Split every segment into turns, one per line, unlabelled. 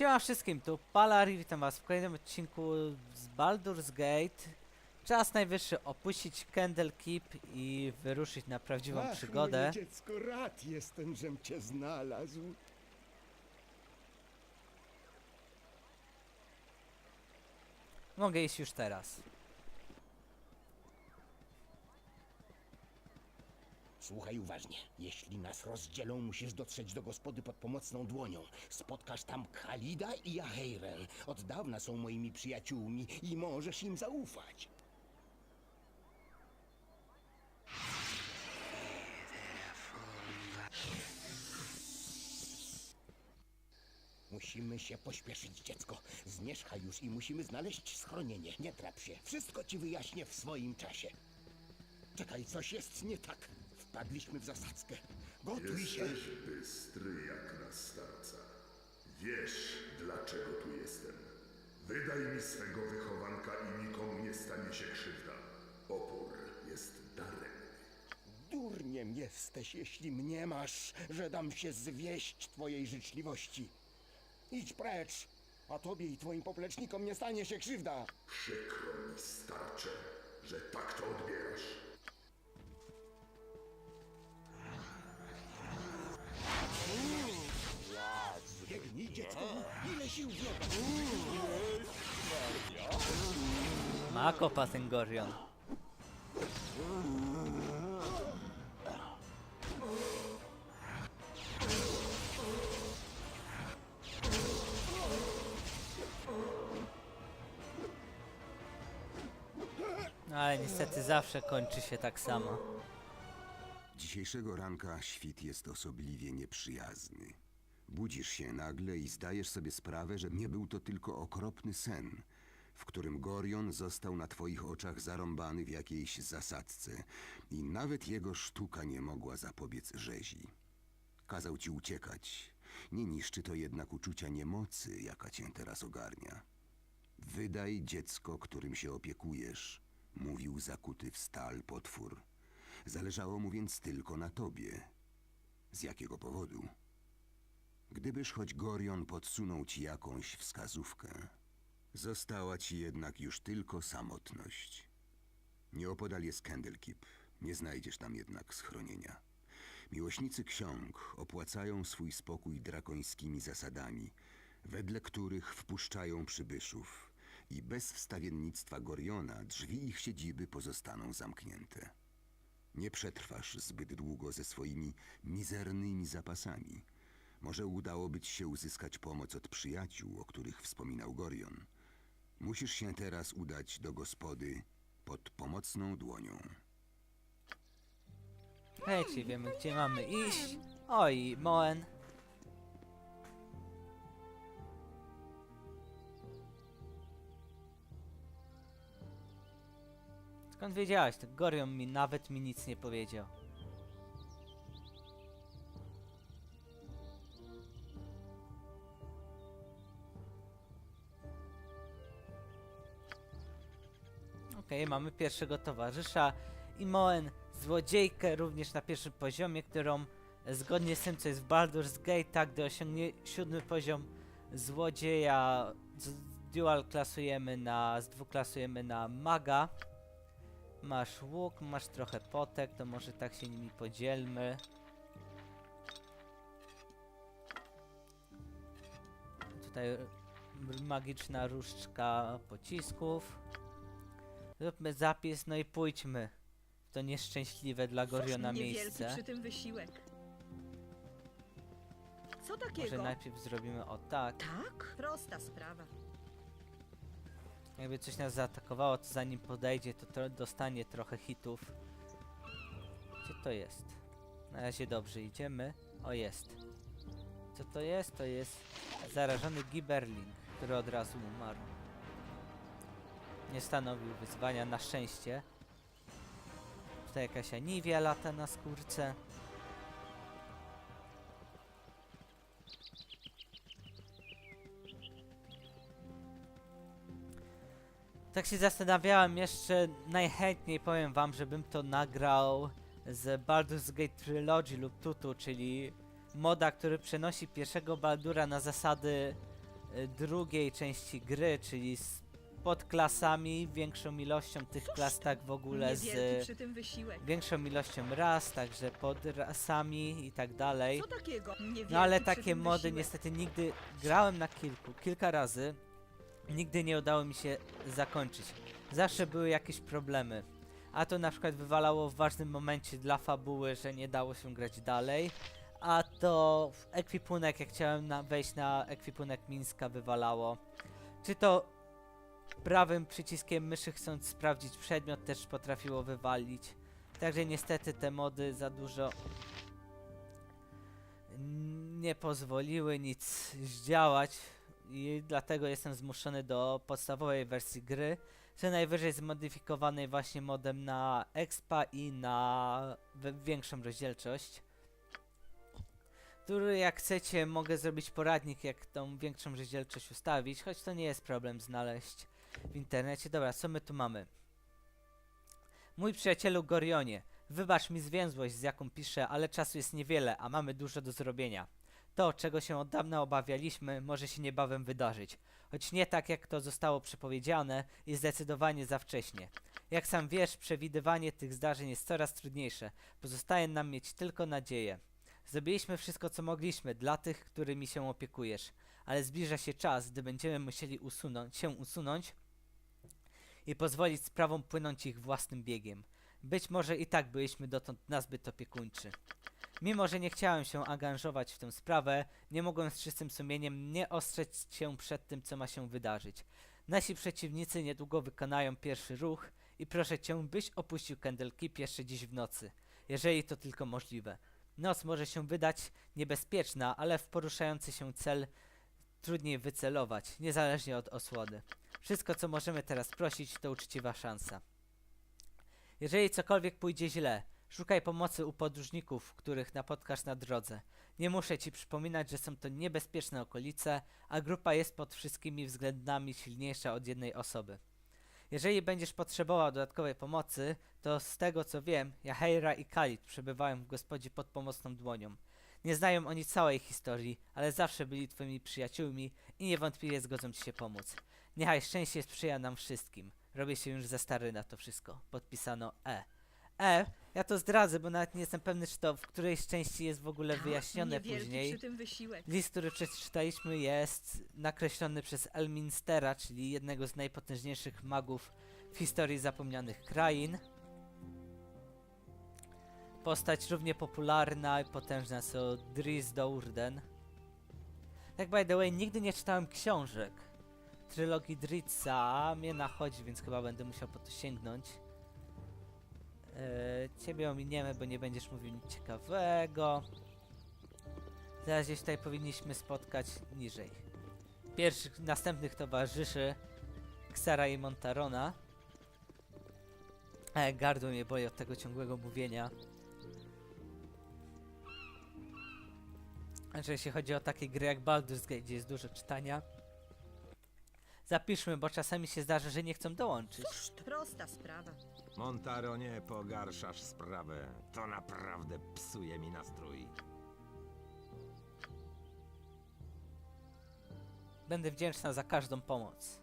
Siema wszystkim, tu Palari, witam was w kolejnym odcinku z Baldur's Gate. Czas najwyższy opuścić Candle Keep i wyruszyć na prawdziwą
Ach,
przygodę.
Moje dziecko, rad jestem, żem cię znalazł.
Mogę iść już teraz.
Słuchaj uważnie. Jeśli nas rozdzielą, musisz dotrzeć do gospody pod pomocną dłonią. Spotkasz tam Khalida i Jaheirę. Od dawna są moimi przyjaciółmi i możesz im zaufać. Musimy się pośpieszyć, dziecko. Zmierzchaj już i musimy znaleźć schronienie. Nie trap się. Wszystko ci wyjaśnię w swoim czasie. Czekaj, coś jest nie tak. Wpadliśmy w zasadzkę. Gotuj się.
Jesteś bystry jak na starca. Wiesz, dlaczego tu jestem. Wydaj mi swego wychowanka i nikomu nie stanie się krzywda. Opór jest darem.
Durniem jesteś, jeśli mniemasz, że dam się zwieść twojej życzliwości. Idź precz, a tobie i twoim poplecznikom nie stanie się krzywda.
Przykro mi, starcze, że tak to odbierasz.
Sił wloka.
Ma kopa ten Gorion. No ale niestety zawsze kończy się tak samo.
Dzisiejszego ranka świt jest osobliwie nieprzyjazny. Budzisz się nagle i zdajesz sobie sprawę, że nie był to tylko okropny sen, w którym Gorion został na twoich oczach zarąbany w jakiejś zasadzce i nawet jego sztuka nie mogła zapobiec rzezi. Kazał ci uciekać. Nie niszczy to jednak uczucia niemocy, jaka cię teraz ogarnia. Wydaj dziecko, którym się opiekujesz, mówił zakuty w stal potwór. Zależało mu więc tylko na tobie. Z jakiego powodu? Gdybyż choć Gorion podsunął ci jakąś wskazówkę, została ci jednak już tylko samotność. Nieopodal jest Candlekeep, nie znajdziesz tam jednak schronienia. Miłośnicy ksiąg opłacają swój spokój drakońskimi zasadami, wedle których wpuszczają przybyszów i bez wstawiennictwa Goriona drzwi ich siedziby pozostaną zamknięte. Nie przetrwasz zbyt długo ze swoimi mizernymi zapasami. Może udałoby ci się uzyskać pomoc od przyjaciół, o których wspominał Gorion. Musisz się teraz udać do gospody pod pomocną dłonią.
Hejcie, wiemy gdzie mamy iść. Oj, Moen. Skąd wiedziałeś? To Gorion mi nawet mi nic nie powiedział. Okej, mamy pierwszego towarzysza i Moen, złodziejkę również na pierwszym poziomie, którą zgodnie z tym, co jest w Baldur's Gate, tak, gdy osiągnie siódmy poziom złodzieja, z, dual klasujemy na, zdwuklasujemy na maga. Masz łuk, masz trochę potek, to może tak się nimi podzielmy. Tutaj magiczna różdżka pocisków. Zróbmy zapis, no i pójdźmy w to nieszczęśliwe dla Goriona
Niewielki
miejsce.
przy tym wysiłek. Co
Może
takiego?
najpierw zrobimy o tak.
Tak? Prosta sprawa.
Jakby coś nas zaatakowało, to zanim podejdzie, to dostanie trochę hitów. Gdzie to jest? Na razie dobrze idziemy. O, jest. Co to jest? To jest zarażony Giberling, który od razu umarł. Nie stanowił wyzwania, na szczęście. Tutaj jakaś aniwia lata na skórce. Tak się zastanawiałem jeszcze, najchętniej powiem wam, żebym to nagrał z Baldur's Gate Trilogy lub Tutu, czyli moda, który przenosi pierwszego Baldura na zasady y, drugiej części gry, czyli z podklasami, większą ilością tych klas tak w ogóle z
przy tym wysiłek.
większą ilością ras, także pod rasami i tak dalej.
Co takiego? Niewielki
No ale
przy
takie
tym
mody
wysiłek.
niestety nigdy grałem na kilku, kilka razy. Nigdy nie udało mi się zakończyć. Zawsze były jakieś problemy. A to na przykład wywalało w ważnym momencie dla fabuły, że nie dało się grać dalej. A to w ekwipunek, jak chciałem na, wejść na ekwipunek Mińska, wywalało. Czy to prawym przyciskiem myszy chcąc sprawdzić przedmiot też potrafiło wywalić. Także niestety te mody za dużo nie pozwoliły nic zdziałać i dlatego jestem zmuszony do podstawowej wersji gry, co najwyżej zmodyfikowanej właśnie modem na expa i na większą rozdzielczość. Który jak chcecie mogę zrobić poradnik jak tą większą rozdzielczość ustawić, choć to nie jest problem znaleźć w internecie. Dobra, co my tu mamy? Mój przyjacielu Gorionie, wybacz mi zwięzłość z jaką piszę, ale czasu jest niewiele, a mamy dużo do zrobienia. To, czego się od dawna obawialiśmy, może się niebawem wydarzyć. Choć nie tak, jak to zostało przepowiedziane i zdecydowanie za wcześnie. Jak sam wiesz, przewidywanie tych zdarzeń jest coraz trudniejsze. Pozostaje nam mieć tylko nadzieję. Zrobiliśmy wszystko, co mogliśmy dla tych, którymi się opiekujesz. Ale zbliża się czas, gdy będziemy musieli usunąć, się usunąć i pozwolić sprawom płynąć ich własnym biegiem. Być może i tak byliśmy dotąd nazbyt opiekuńczy. Mimo, że nie chciałem się angażować w tę sprawę, nie mogłem z czystym sumieniem nie ostrzec się przed tym, co ma się wydarzyć. Nasi przeciwnicy niedługo wykonają pierwszy ruch i proszę cię, byś opuścił Candle Keep jeszcze dziś w nocy, jeżeli to tylko możliwe. Noc może się wydać niebezpieczna, ale w poruszający się cel trudniej wycelować, niezależnie od osłony. Wszystko, co możemy teraz prosić, to uczciwa szansa. Jeżeli cokolwiek pójdzie źle, szukaj pomocy u podróżników, których napotkasz na drodze. Nie muszę ci przypominać, że są to niebezpieczne okolice, a grupa jest pod wszystkimi względami silniejsza od jednej osoby. Jeżeli będziesz potrzebował dodatkowej pomocy, to z tego co wiem, Jaheira i Khalid przebywają w gospodzie pod pomocną dłonią. Nie znają oni całej historii, ale zawsze byli twoimi przyjaciółmi i niewątpliwie zgodzą ci się pomóc. Niechaj szczęście sprzyja nam wszystkim. Robię się już za stary na to wszystko. Podpisano E. E, ja to zdradzę, bo nawet nie jestem pewny, czy to w którejś części jest w ogóle wyjaśnione
Niewielki
później.
przy tym wysiłek.
List, który przeczytaliśmy, jest nakreślony przez Elminstera, czyli jednego z najpotężniejszych magów w historii zapomnianych krain. Postać równie popularna i potężna co Dries Dourden. Tak by the way, nigdy nie czytałem książek trylogii Dritza, mnie nachodzi, więc chyba będę musiał po to sięgnąć. Eee, ciebie ominiemy, bo nie będziesz mówił nic ciekawego. Teraz gdzieś tutaj powinniśmy spotkać niżej. Pierwszych, następnych towarzyszy Ksara i Montarona. E, gardło mnie boi od tego ciągłego mówienia. Znaczy, jeśli chodzi o takie gry jak Baldur's Gate, gdzie jest dużo czytania. Zapiszmy, bo czasami się zdarza, że nie chcą dołączyć.
Prosta sprawa.
Montaro, nie pogarszasz sprawę. To naprawdę psuje mi nastrój.
Będę wdzięczna za każdą pomoc.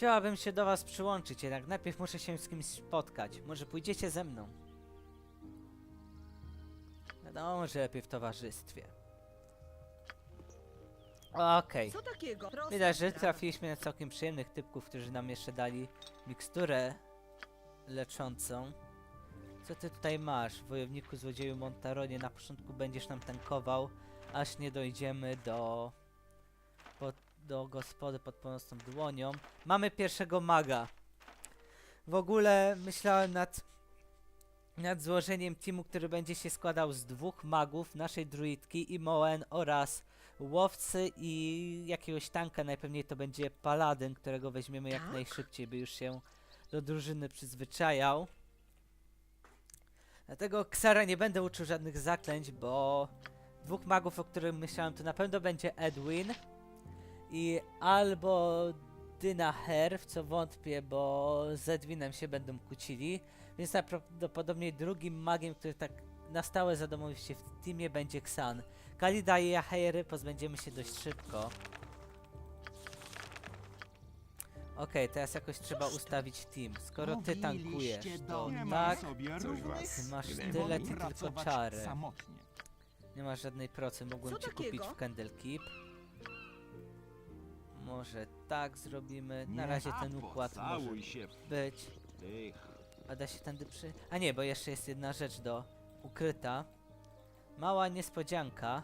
Chciałabym się do was przyłączyć, jednak najpierw muszę się z kimś spotkać. Może pójdziecie ze mną? Wiadomo, że lepiej w towarzystwie. Okej.
Co takiego? Prosta
Widać, że
sprawa.
trafiliśmy na całkiem przyjemnych typków, którzy nam jeszcze dali miksturę leczącą. Co ty tutaj masz, wojowniku złodzieju Montaronie? Na początku będziesz nam tankował, aż nie dojdziemy do, do gospody pod pomocną dłonią. Mamy pierwszego maga. W ogóle myślałem nad, nad złożeniem teamu, który będzie się składał z dwóch magów, naszej druidki i Moen oraz łowcy i jakiegoś tanka, najpewniej to będzie paladyn, którego weźmiemy jak
Tak?
najszybciej, by już się do drużyny przyzwyczajał. Dlatego Ksara nie będę uczył żadnych zaklęć, bo dwóch magów, o których myślałem, to na pewno będzie Edwin i albo Dyna Her, w co wątpię, bo z Edwinem się będą kłócili, więc najprawdopodobniej drugim magiem, który tak na stałe zadomowi się w teamie będzie Xan. Kalida i Aheiry pozbędziemy się dość szybko. Okej, teraz jakoś trzeba ustawić team. Skoro ty tankujesz, to tak,
Coś was.
ty masz tyle, ty tylko czary. Nie masz żadnej procy, mogłem ci kupić w Candlekeep. Może tak zrobimy. Na
Nie,
razie ten układ może
się
być.
tych.
A da się tędy przy... A nie, bo jeszcze jest jedna rzecz do ukryta. Mała niespodzianka.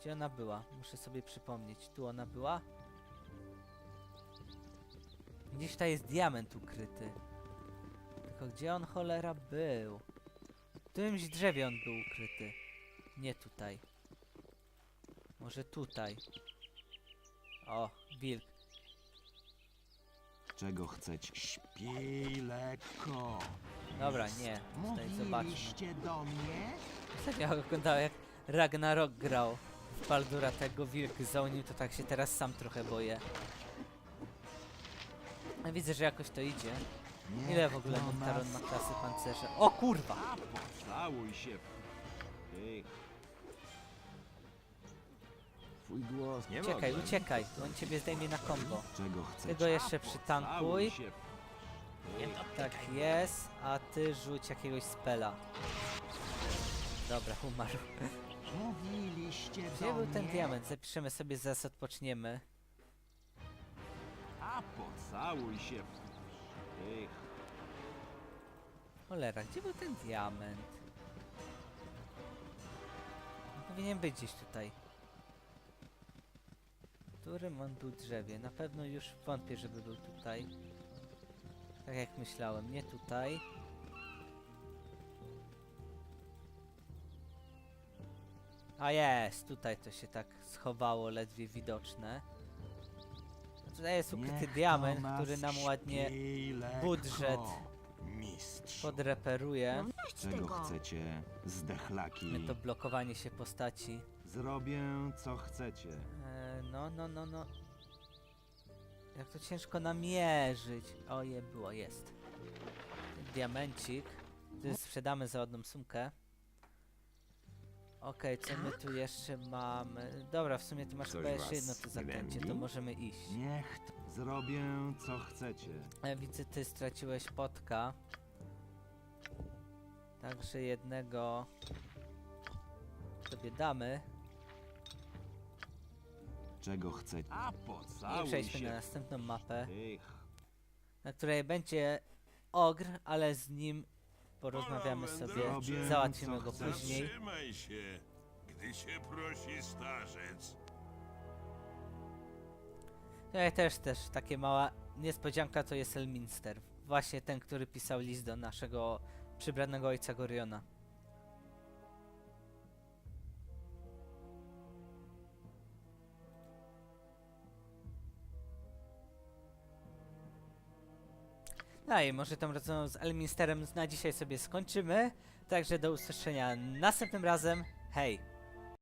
Gdzie ona była? Muszę sobie przypomnieć. Tu ona była? Gdzieś tutaj jest diament ukryty. Tylko gdzie on cholera był? W którymś drzewie on był ukryty. Nie tutaj. Może tutaj. O, wilk.
Czego chcecie? Śpij lekko.
Dobra, nie. Tutaj zobaczmy.
Mówiliście do mnie?
Ostatnio oglądałem jak Ragnarok grał w Baldura tego wilk za nim, to tak się teraz sam trochę boję. A widzę, że jakoś to idzie. Ile w ogóle Montaron ma klasy pancerza? O kurwa!
Pocałuj się.
Twój głos. Nie
Uciekaj,
mogę.
uciekaj, bo on ciebie zdejmie na combo.
Czego chcecie?
Ty go jeszcze przytankuj.
się w
Tak jest, a ty rzuć jakiegoś spela. Dobra, umarł.
Mówiliście
Gdzie
do
był ten
mnie?
diament? Zapiszemy sobie, zaraz odpoczniemy.
A pocałuj się tych.
Cholera, gdzie był ten diament? Powinien być gdzieś tutaj. Którym on był drzewie? Na pewno już wątpię, żeby był tutaj. Tak jak myślałem, nie tutaj. A jest, tutaj to się tak schowało, ledwie widoczne. Tutaj jest ukryty
Niech
diament, który nam ładnie budżet
Mistrz.
podreperuje.
Czego chcecie, zdechlaki?
To blokowanie się postaci.
Zrobię co chcecie.
E, no, no, no, no. Jak to ciężko namierzyć. O, je było, jest. Diamencik. Tu sprzedamy za ładną sumkę. Okej, co my tu jeszcze mamy? Dobra, w sumie ty masz
Coś
chyba jeszcze
was
jedno to zaklęcie, to możemy iść.
Niech t- zrobię co chcecie.
E, widzę, ty straciłeś potka. Także jednego sobie damy.
Czego chcecie? A
I
pocałuj
przejdźmy
się
na następną mapę.
tych.
na której będzie ogr, ale z nim porozmawiamy sobie,
Robię,
załatwimy
co
go
chcesz.
później.
Zatrzymaj się, gdy się prosi starzec.
No i też, też takie mała niespodzianka to jest Elminster. Właśnie ten, który pisał list do naszego przybranego ojca Goriona. I może tą rozmową z Elminsterem na dzisiaj sobie skończymy. Także do usłyszenia następnym razem. Hej!